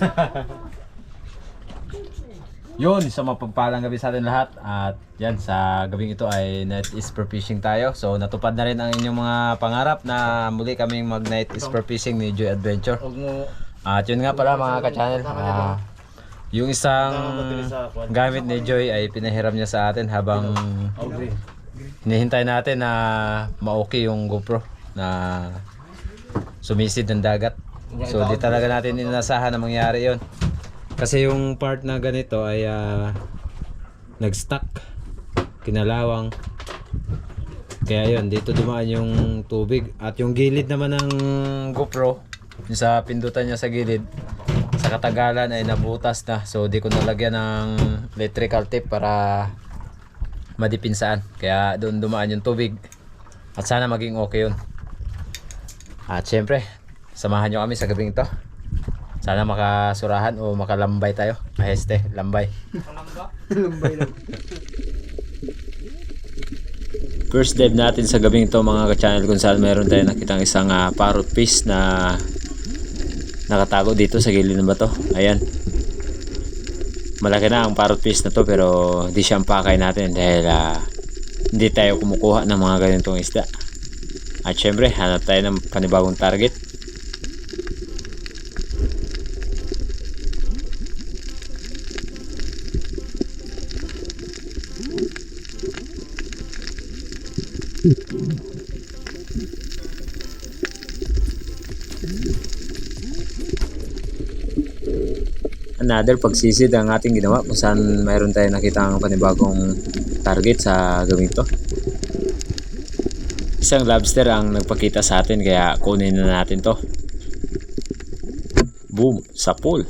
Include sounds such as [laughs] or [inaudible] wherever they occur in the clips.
[laughs] Yun, sa mapagpalang gabi sa atin lahat at yan sa gabing ito ay night is for fishing tayo. So natupad na rin ang inyong mga pangarap na muli kaming mag night is for fishing ni Joy Adventure. At yun nga pala mga ka-channel. ah, yung isang gamit ni Joy ay pinahiram niya sa atin habang hinihintay natin na ma-okay yung GoPro na sumisid ng dagat. So di talaga natin inasahan na mangyari yon. Kasi yung part na ganito ay ah, nag-stuck, kinalawang. Kaya yun, dito dumaan yung tubig. At yung gilid naman ng GoPro, yung sa pindutan niya sa gilid, sa katagalan ay nabutas na. So di ko nalagyan ng electrical tape para madipinsaan. Kaya doon dumaan yung tubig. At sana maging okay yun. At syempre, samahan nyo kami sa gabing ito. Sana makasurahan o makalambay tayo. Maheste, lambay. First dive natin sa gabing ito mga ka-channel kung saan meron tayo nakitang isang ah, parrot fish na nakatago dito sa gilid ng bato. Ayan. Malaki na ang parrot fish na to pero hindi siya ang pakay natin dahil ah, hindi tayo kumukuha ng mga ganitong isda. At syempre, hanap tayo ng panibagong target. Another pagsisid ang ating ginawa kung saan mayroon tayo nakita panibagong target sa gawin to. Isang lobster ang nagpakita sa atin kaya kunin na natin to. Boom! Sa pool.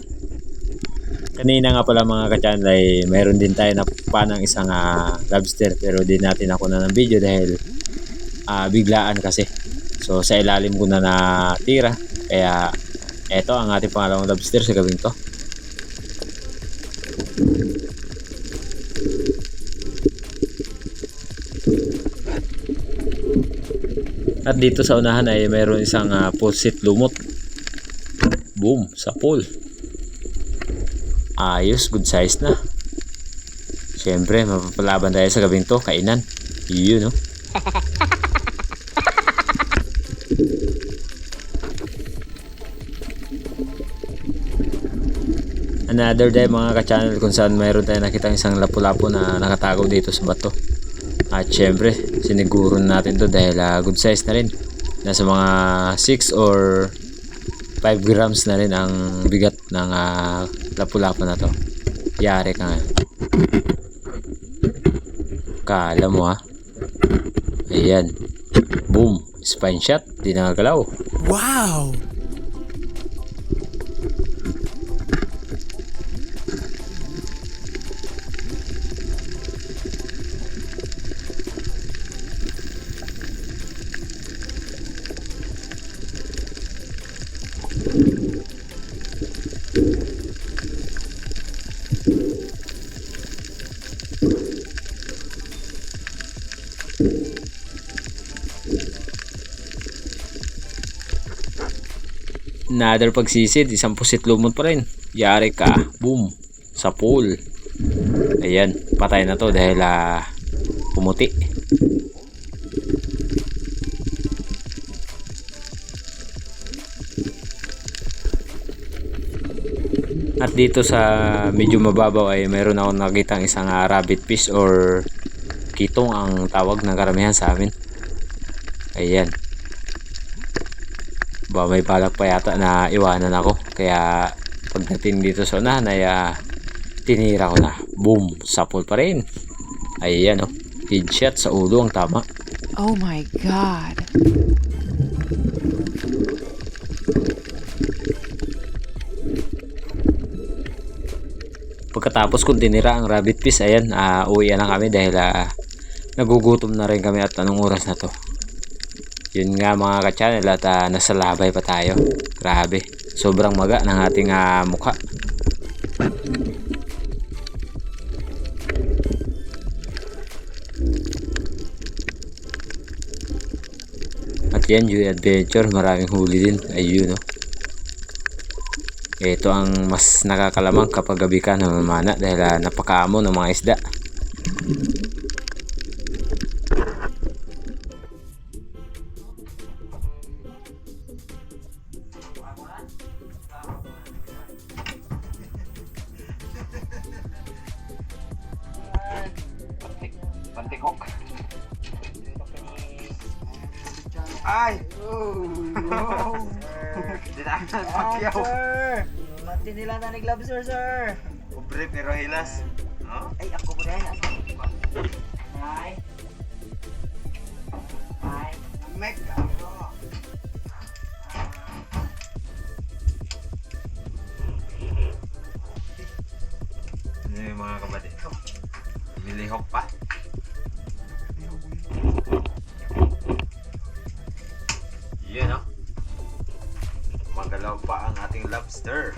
Kanina nga pala mga ka-channel ay mayroon din tayo na panang isang ah, lobster pero di natin ako na ng video dahil ah, biglaan kasi. So sa ilalim ko na natira kaya eto ang ating pangalawang lobster sa gawin to. At dito sa unahan ay mayroon isang uh, pusit lumot. Boom, sa pool. Ayos, good size na. Siyempre, mapapalaban tayo sa gabing to, kainan. Yun, no? Another day mga ka-channel kung saan mayroon tayo nakita isang lapu-lapu na nakatago dito sa bato. At syempre, siniguro natin to dahil ah, good size na rin. Nasa mga 6 or 5 grams na rin ang bigat ng ah, lapu-lapu na to. Yari ka nga. Kala mo ha. Ayan. Boom. Spine shot. Di nakagalaw. Wow! Another pagsisid, isang pusit lumot pa rin. Yari ka, boom, sa pool. Ayan, patay na to dahil ah, pumuti. At dito sa medyo mababaw ay mayroon akong nakitang isang ah, rabbit fish or kitong ang tawag ng karamihan sa amin. Ayan ba may balak pa yata na iwanan ako. Kaya pagdating dito sa unahan ay ah, tinira ko na. Boom! Sapol pa rin. Ayan oh headshot sa ulo ang tama. Oh my god. pagkatapos kong tinira ang rabbit fish ayan uh, uwi na kami dahil ah, nagugutom na rin kami at anong oras na to yun nga mga ka-channel at ah, nasa labay pa tayo. Grabe. Sobrang maga ng ating ah, mukha. At yan yung adventure. Maraming huli din. Ayun no Ito ang mas nakakalamang kapag gabi ka namamana dahil ah, napakaamo ng mga isda. Lobster.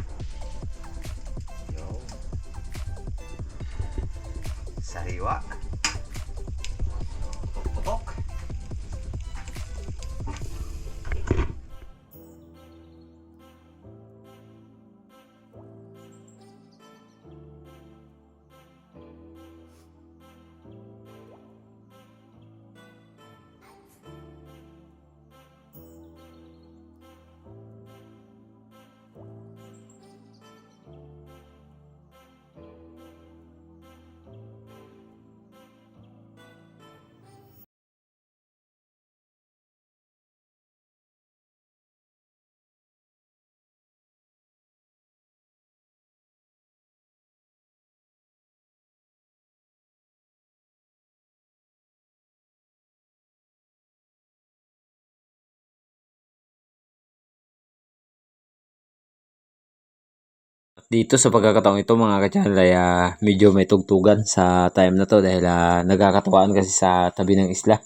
Dito sa pagkakataong ito mga ka-channel ay ah, medyo may tugtugan sa time na to dahil ah, nagkakatuwaan kasi sa tabi ng isla.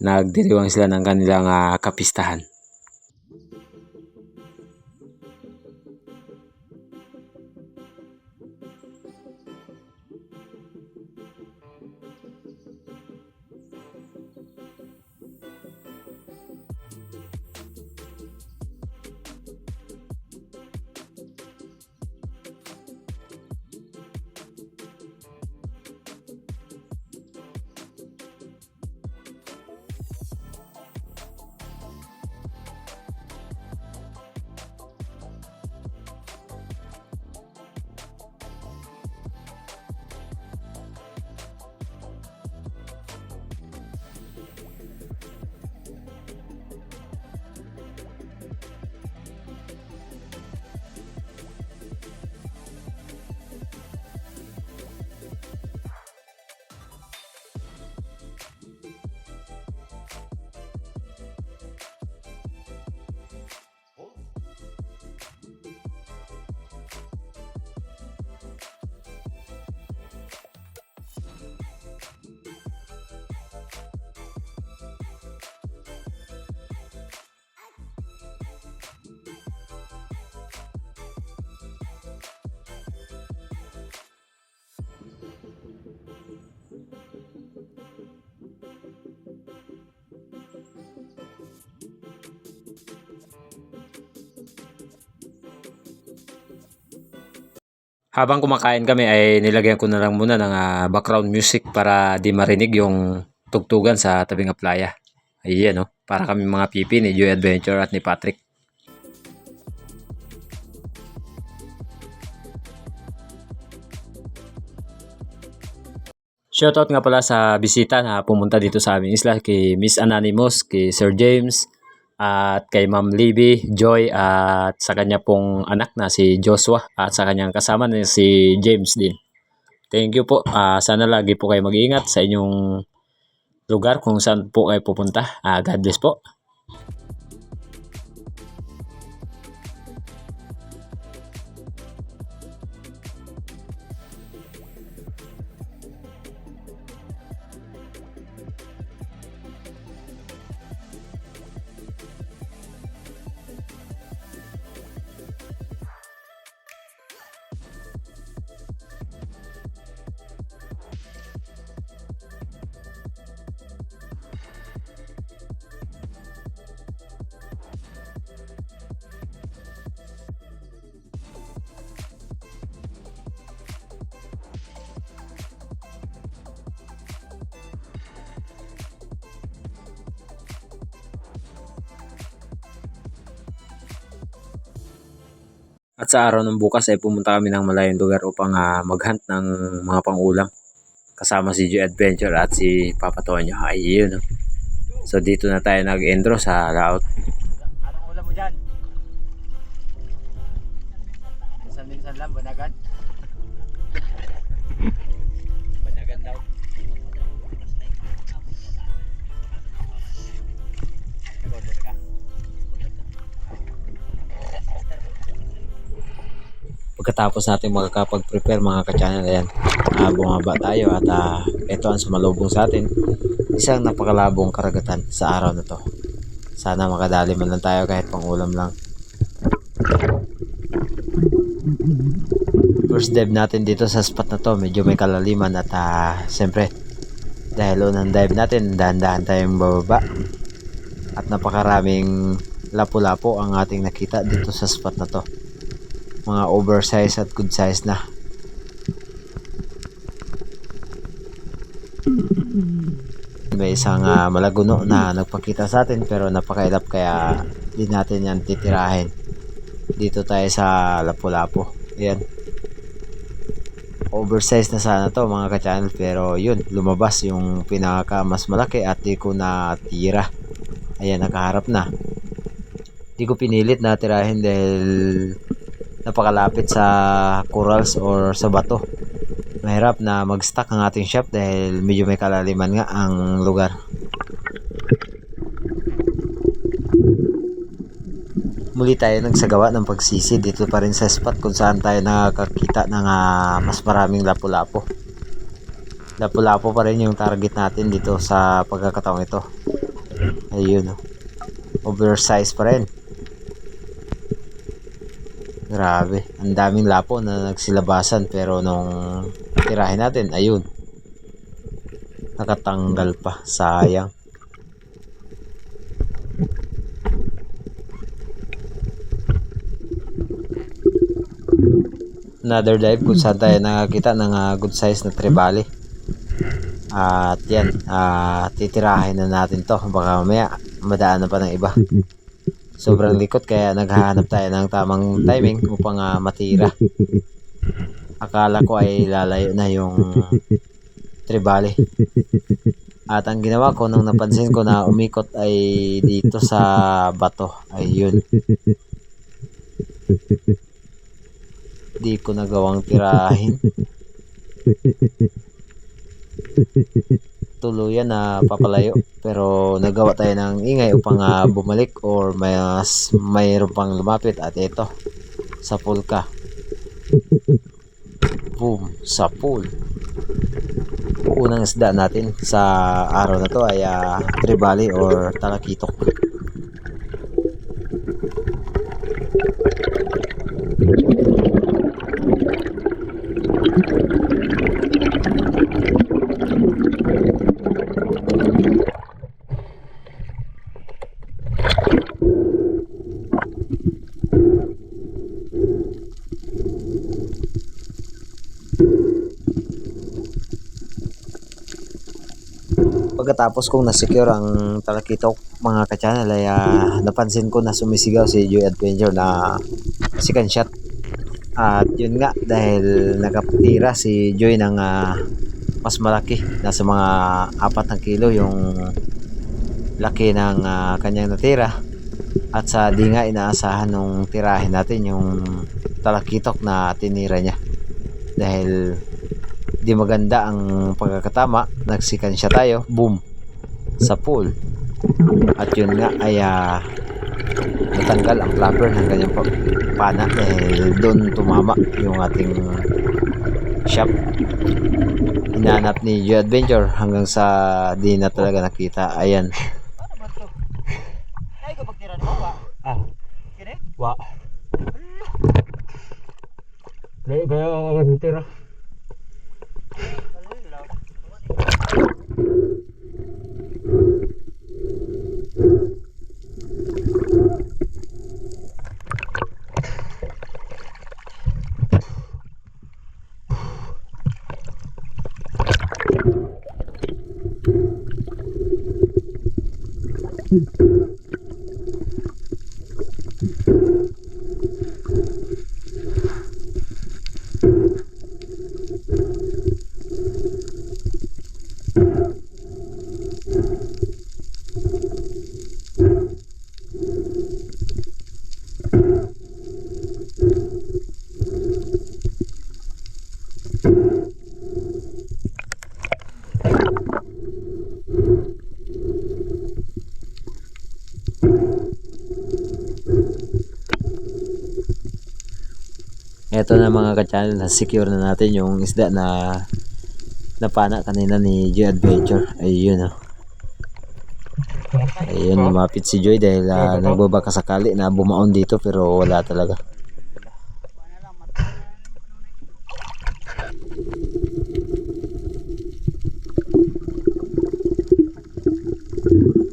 Nagdiriwang sila ng kanilang ah, kapistahan. Habang kumakain kami ay nilagyan ko na lang muna ng ah, background music para di marinig yung tugtugan sa tabing ng playa. Ayan no, para kami mga pipi ni Joy Adventure at ni Patrick. Shoutout nga pala sa bisita na pumunta dito sa aming isla kay Miss Anonymous, kay Sir James, at kay Ma'am Libby, Joy, at sa kanya pong anak na si Joshua, at sa kanyang kasama na si James din. Thank you po. Ah, sana lagi po kayo mag-iingat sa inyong lugar kung saan po kayo pupunta. Ah, God bless po. Sa araw ng bukas ay pumunta kami ng malayong lugar upang ah, maghunt ng mga pangulam. Kasama si Joy Adventure at si Papa Tonyo. Ay, yun. oh. So dito na tayo nag-endro sa laot. Pagkatapos natin makakapag-prepare mga ka-channel, ayan, ah, bumaba tayo at ah, ito ang sumalubong sa atin. Isang napakalabong karagatan sa araw na to. Sana makadali man lang tayo kahit pang ulam lang. First dive natin dito sa spot na to, medyo may kalaliman at ah, siyempre, dahil unang dive natin, dahan-dahan tayong bababa. At napakaraming lapu-lapo ang ating nakita dito sa spot na to mga oversize at good size na. May isang ah, malaguno na nagpakita sa atin pero napakailap kaya di natin yan titirahin. Dito tayo sa Lapu-Lapu. Ayan. Oversize na sana to mga ka-channel pero yun, lumabas yung pinaka mas malaki at di ko na tira. Ayan, nakaharap na. Di ko pinilit na tirahin dahil napakalapit sa corals or sa bato. Mahirap na mag-stack ang ating shop dahil medyo may kalaliman nga ang lugar. Muli tayo nagsagawa ng pagsisi dito pa rin sa spot kung saan tayo nakakakita ng ah, mas maraming lapu-lapo. Lapu-lapo pa rin yung target natin dito sa pagkakataong ito. Ayun. oh. Oversize pa rin. Grabe, ang daming lapo na nagsilabasan pero nung tirahin natin, ayun. Nakatanggal pa, sayang. Another dive kung saan tayo nakakita ng ah, good size na trevally. At yan, ah, titirahin na natin to. Baka mamaya madaan na pa ng iba. [laughs] Sobrang [laughs] likot kaya naghahanap tayo ng tamang timing upang ah, matira. Akala ko ay lalayo na yung tribali. At ang ginawa ko nung napansin ko na umikot ay dito sa bato. Ayun. Di ko nagawang tirahin. [laughs] tuluyan na papalayo [laughs] pero nagawa tayo ng ingay upang ah, bumalik or mas mayroon pang lumapit. At ito sa pool ka. [laughs] Boom sa pool. Unang isda natin sa araw na to ay uh, tribali or talakitok Pagkatapos kong na-secure ang talakitok mga ka-channel ay ah, napansin ko na sumisigaw si Joy Adventure na second shot. At yun nga dahil nakapatira si Joy ng ah, mas malaki. Nasa mga 4 na kilo yung laki ng ah, kanyang natira. At sa di nga inaasahan nung tirahin natin yung talakitok na tinira niya. Dahil di maganda ang pagkakatama nagsikansya tayo boom sa pool at yun nga ay ah, natanggal ang flapper ng kanyang pa- pana dahil doon tumama yung ating shop hinanap ni Joe Adventure hanggang sa di na talaga nakita. Ayan. Ah. Wa. Kaya ang tira Ito na mga ka-channel, na-secure na natin yung isda na napana kanina ni Joy Adventure. Ayun oh. Ayun, lumapit si Joy dahil uh, nagbabaka sakali na bumaon dito pero wala talaga.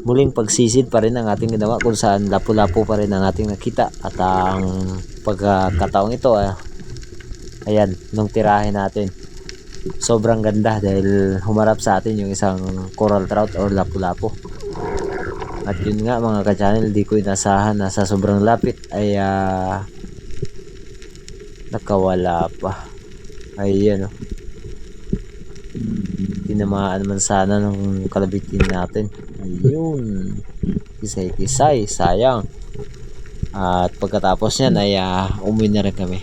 muling pagsisid pa rin ang ating ginawa kung saan lapu-lapu pa rin ang ating nakita at ang pagkakataong ito ah, ayan nung tirahin natin. Sobrang ganda dahil humarap sa atin yung isang coral trout or lapu-lapu. At yun nga mga ka-channel di ko inasahan na sa sobrang lapit. Ay ah, nakawala pa. Ayun oh. Tinamaan man sana ng kalabitin natin. Ayun. Kisay kisay sayang. At pagkatapos yan ay uh, umuwi na rin kami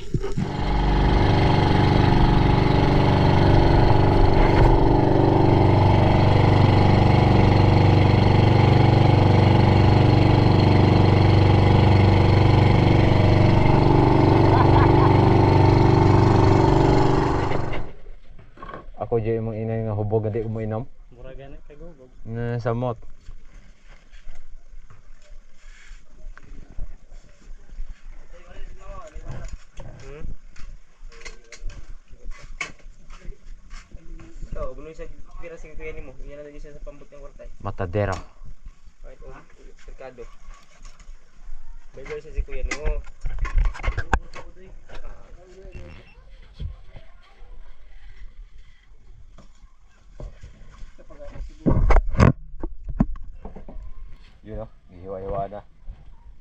Ako dyan yung inay nga hubog hindi ko mo inom. Mura gani kagugog. Na samot. Ikaw, buloy sa pira sing kuya nimo. Iyan na lagi siya sa pambot ng kwartay. Matadero. Kahit o merkado. Bay sa si kuya nimo. Yun o, hiwa-hiwa na.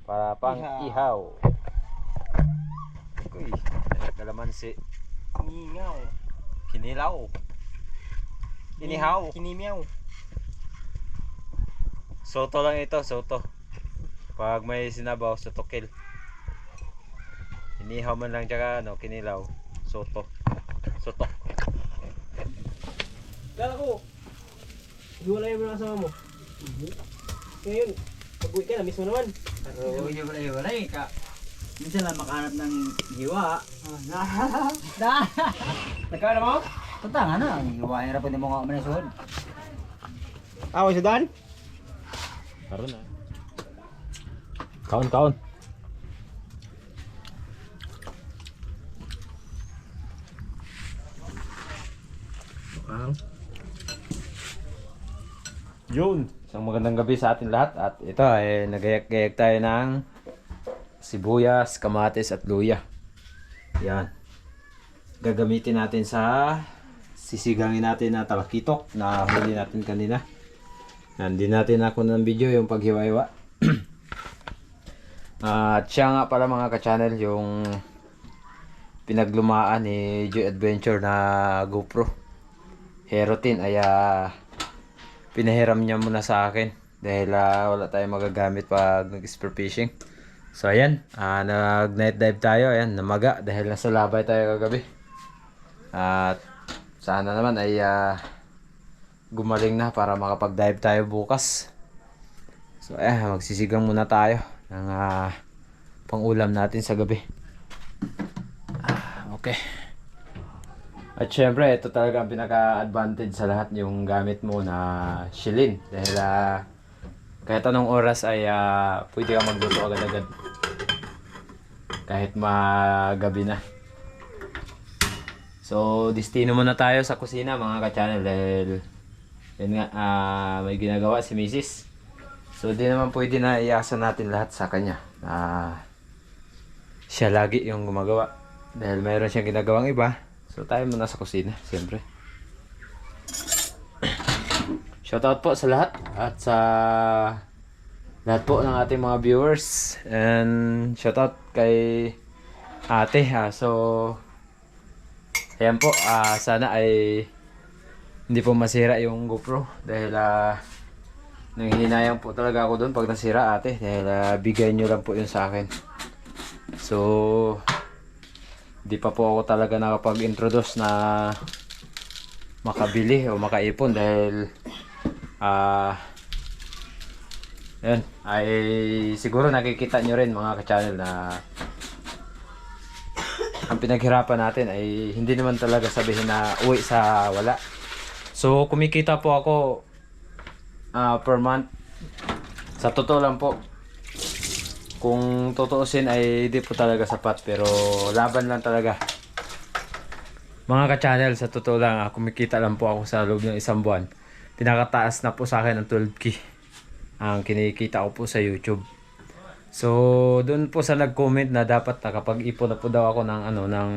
Para pang ihaw. Uy, kalamansi. Ningaw. Kinilaw. Inihaw. Kinimiyaw. Soto lang ito, soto. Pag may sinabaw, soto kill. Inihaw man lang tsaka ano, kinilaw. Soto. Soto. Kala ko. Hiwalay mo na kasama mo. Ngayon, pag-uwi ka na mismo naman. Pero hindi wala wala eh ka. Minsan lang makahanap ng hiwa. [laughs] Nagkaano mo? Punta nga na, ang hiwa nila pwede mo nga manisuod. Awa sa Dan? Karon na. Kaon, kaon. Yun. Isang magandang gabi sa atin lahat. At ito ay nagayak-gayak tayo ng sibuyas, kamatis at luya. Yan. Gagamitin natin sa sisigangin natin na talakitok na huli natin kanina. Hindi natin ako ng video yung paghiwa-hiwa. [clears throat] At siya nga pala mga ka-channel yung pinaglumaan ni Joy Adventure na GoPro. Hero 10 ay pinahiram niya muna sa akin dahil ah, wala tayong magagamit pag nag-spear fishing. So ayan, ah, nag night dive tayo, ayan, namaga dahil nasa labay tayo kagabi. At sana naman ay ah, gumaling na para makapag-dive tayo bukas. So eh, magsisigang muna tayo ng ah, pang-ulam natin sa gabi. Ah, okay. At syempre, ito talaga ang pinaka-advantage sa lahat yung gamit mo na shilin. Dahil ah, kahit anong oras ay ah, pwede ka magluto agad-agad. Kahit magabi na. So, destino muna tayo sa kusina mga ka-channel dahil yun nga, ah, may ginagawa si Mrs. So, di naman pwede na iasa natin lahat sa kanya. Ah, siya lagi yung gumagawa. Dahil mayroon siyang ginagawang iba. So tayo muna sa kusina, siyempre. [clears throat] Shoutout po sa lahat at sa lahat po ng ating mga viewers. And shoutout kay ate ha. So, ayan po. ah sana ay hindi po masira yung GoPro. Dahil ah nanghihinayang po talaga ako doon pag nasira ate. Dahil ah, bigay nyo lang po yun sa akin. So, di pa po ako talaga nakapag-introduce na makabili o makaipon dahil ah yun, ay siguro nakikita nyo rin mga ka-channel na ang pinaghirapan natin ay hindi naman talaga sabihin na uwi sa wala. So, kumikita po ako ah, per month. Sa totoo lang po, kung tutuusin ay di po talaga sapat pero laban lang talaga. Mga ka-channel, sa totoo lang, ah, kumikita lang po ako sa loob ng isang buwan. Pinakataas na po sa akin ang 12k ang kinikita ko po sa YouTube. So, doon po sa nag-comment na dapat nakapag-ipon na po daw ako ng ano ng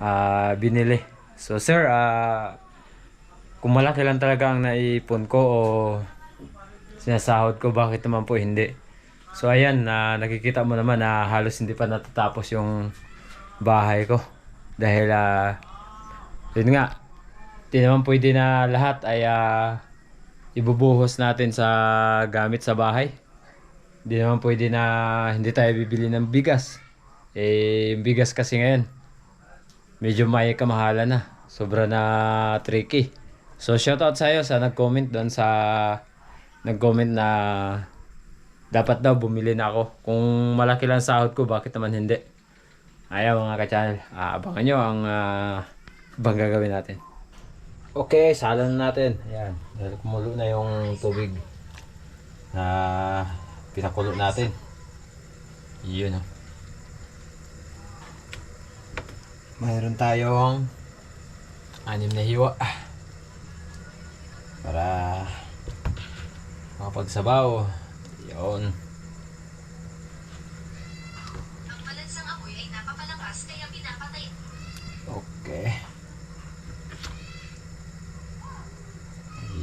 ah, binili. So, sir, ah kung malaki lang talaga ang naipon ko o sinasahod ko, bakit naman po hindi? So, ayan, na nakikita mo naman na halos hindi pa natatapos yung bahay ko. Dahil, ah yun nga, di naman pwede na lahat ay ah, ibubuhos natin sa gamit sa bahay. Di naman pwede na hindi tayo bibili ng bigas. Eh, bigas kasi ngayon, medyo may kamahala na. Sobra na tricky. So, shoutout sa iyo sa nag-comment doon sa nag-comment na dapat daw bumili na ako. Kung malaki lang sahod ko, bakit naman hindi? Ayaw mga ka-channel. Ah, abangan nyo ang uh, bang gagawin natin. Okay, salan na natin. Ayan. Dahil kumulo na yung tubig na pinakulo natin. Yun oh. Mayroon tayong anim na hiwa. Para makapagsabaw. Yun. Ang malansang amoy ay napapalakas kaya pinapatay Okay.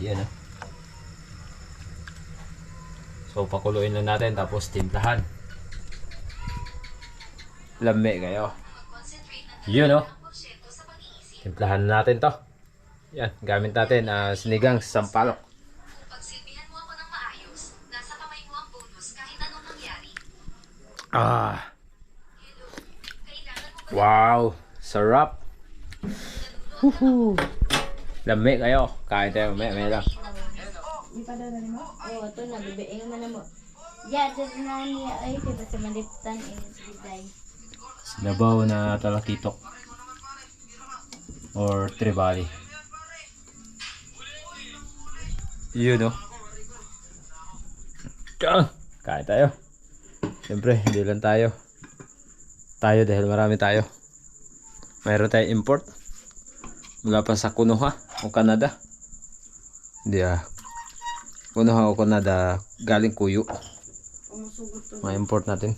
Yan ah. So pakuluin lang natin tapos timplahan. Lami kayo. Yun oh. sa. Timplahan natin to. Yan, gamit natin ah, sinigang sampalok. Ah, wow, sarap. Woohoo. Lami kayo. Kain tayo, may, may lang. Pa daw mo? Oo, ito na, bibiing mo na mo. Ya, dyan na niya, ay, diba sa maliptan, eh, biday. Sinabaw na talakitok. Or tribali. Yun oh. Tiyan! Kain tayo. Siyempre, hindi lang tayo. Tayo dahil marami tayo. Mayroon tayong import. Mula pa sa Kunoha o Canada. Hindi ah. Kunoha o Canada galing kuyo. Mga import natin.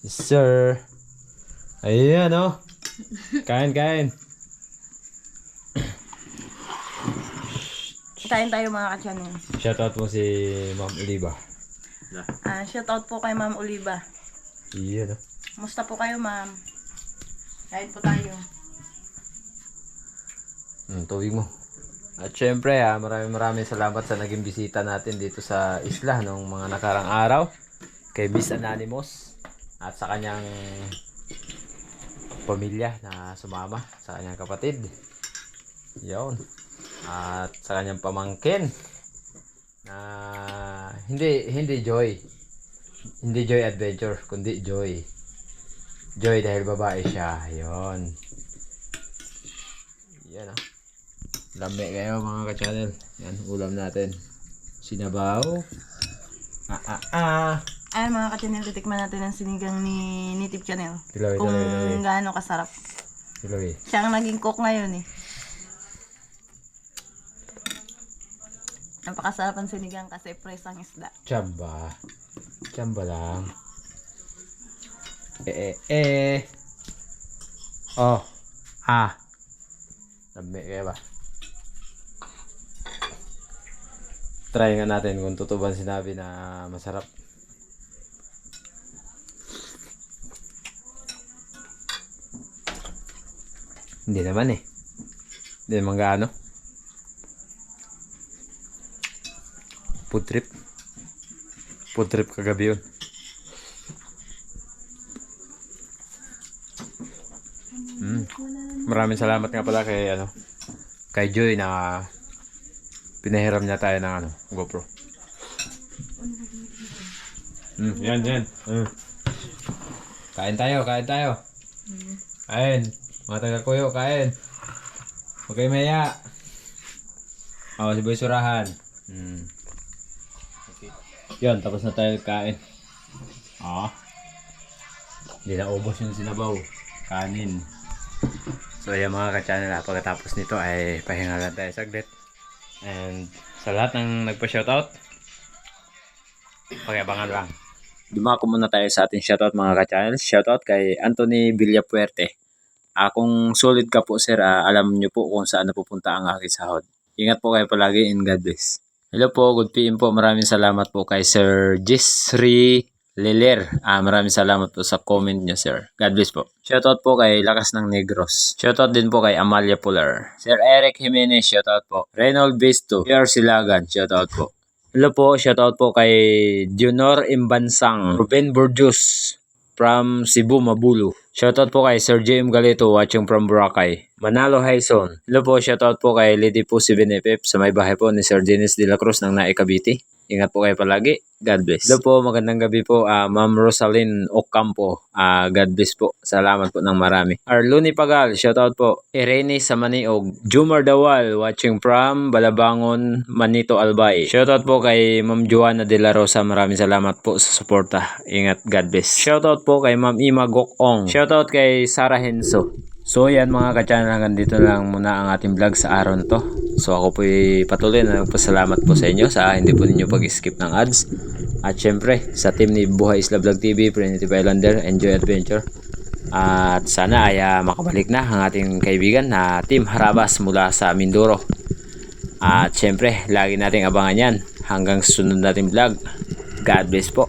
Yes, sir. Ayan, oh. Kain, kain. Kain tayo mga ka-channel. Shoutout mo si Ma'am Oliva. Ah, shout out po kay Ma'am Oliva. Iyan, oh. Musta po kayo, Ma'am? Kain po tayo. Mm, tubig mo. At syempre, ah, maraming maraming salamat sa naging bisita natin dito sa isla nung mga nakarang araw. Kay Miss Anonymous at sa kanyang pamilya na sumama sa kanyang kapatid. Yun. At sa kanyang pamangkin na hindi hindi Joy. Hindi Joy Adventure, kundi Joy. Joy dahil babae siya. Yun. Yan ah. Lami kayo mga ka-channel. Yan, ulam natin. Sinabaw. Ah, ah, ah. Ayan mga ka-channel, titikman natin ang sinigang ni Native Channel. Tiloy, Kung tiloy, tiloy. gaano kasarap. Tiloy. Siya ang naging cook ngayon eh. Napakasarap ang sinigang kasi fresh ang isda. Chamba. Chamba lang. Eh, eh, eh. Oh. Ah. Lami kayo ba? Try nga natin kung totoo ba sinabi na masarap. Hindi naman eh. Hindi naman gaano. Food trip. Food trip kagabi yun. Mm. Maraming salamat nga pala kay ano kay Joy na pinahiram niya tayo ng ano, GoPro. Mm, yan, yan. Mm. Kain tayo, kain tayo. Kain. Mga taga-kuyo, kain. Huwag kayo maya. O, si Boy Surahan. Hmm. Yun, tapos na tayo kain. Oo. Hindi na ubos yung sinabaw. Kanin. So, ayan mga ka-channel, ah, pagkatapos nito ay pahinga lang tayo saglit. And sa lahat ng nagpa-shoutout, pakiabangan lang. Dumako muna tayo sa ating shoutout mga ka-channel. Shoutout kay Anthony Villapuerte. Ah, kung solid ka po sir, ah, alam niyo po kung saan napupunta ang aking sahod. Ingat po kayo palagi and God bless. Hello po, good PM po. Maraming salamat po kay Sir Jisri Leler. Ah, maraming salamat po sa comment niyo, sir. God bless po. Shoutout po kay Lakas ng Negros. Shoutout din po kay Amalia Pular. Sir Eric Jimenez, shoutout po. Reynold Visto. Pierre Silagan, shoutout po. Hello po, shoutout po kay Junor Imbansang, Ruben Burjus from Cebu, Mabulu. Shoutout po kay Sir JM Galito watching from Boracay. Manalo Haison. Hello po, shoutout po kay Lady po si Benepep sa may bahay po ni Sir Dennis de la Cruz ng Nae Cavite. Ingat po kayo palagi. God bless. Hello po, magandang gabi po. ah, Ma'am Rosalyn Ocampo. Ah, God bless po. Salamat po ng marami. Arluni Pagal, shoutout po. Irene Samaniog. Jumar Dawal, watching from Balabangon, Manito Albay. Shoutout po kay Ma'am Joanna De La Rosa. Maraming salamat po sa suporta. Ingat, God bless. Shoutout po kay Ma'am Ima Gokong. Shoutout kay Sarah Henso. So yan mga ka-channel, hanggang dito lang muna ang ating vlog sa araw to. So ako po patuloy na nagpasalamat po sa inyo sa hindi po ninyo pag-skip ng ads. At syempre, sa team ni Buhay Isla Vlog TV, Primitive Islander, Enjoy Adventure. At sana ay ah, makabalik na ang ating kaibigan na Team Harabas mula sa Mindoro. At syempre, lagi nating abangan yan hanggang susunod nating vlog. God bless po.